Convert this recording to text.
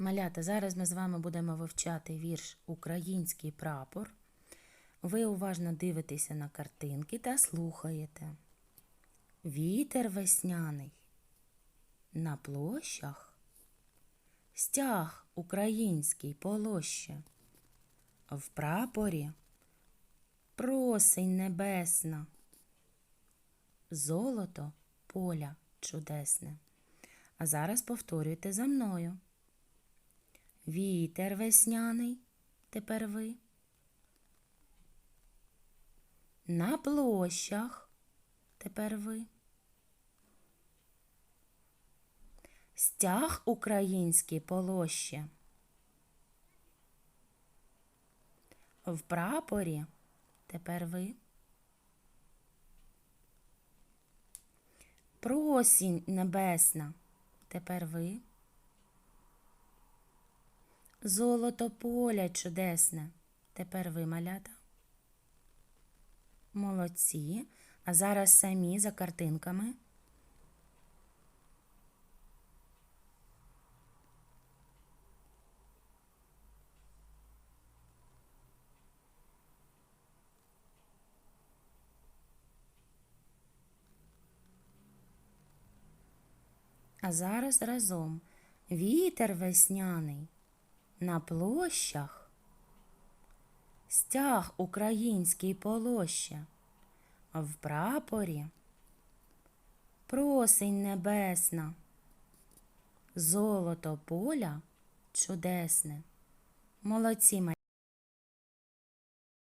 Малята, зараз ми з вами будемо вивчати вірш Український прапор. Ви уважно дивитеся на картинки та слухаєте. Вітер весняний на площах, стяг український полоще, в прапорі просень небесна, золото поля чудесне. А зараз повторюйте за мною. Вітер весняний, тепер ви. На площах, тепер ви. Стяг український полоще. В прапорі тепер ви. Просінь небесна, тепер ви. Золото поля чудесне. Тепер ви малята. Молодці. А зараз самі за картинками. А зараз разом. Вітер весняний на площах. Стяг український полоще, в прапорі просень небесна, золото поля чудесне. Молодці,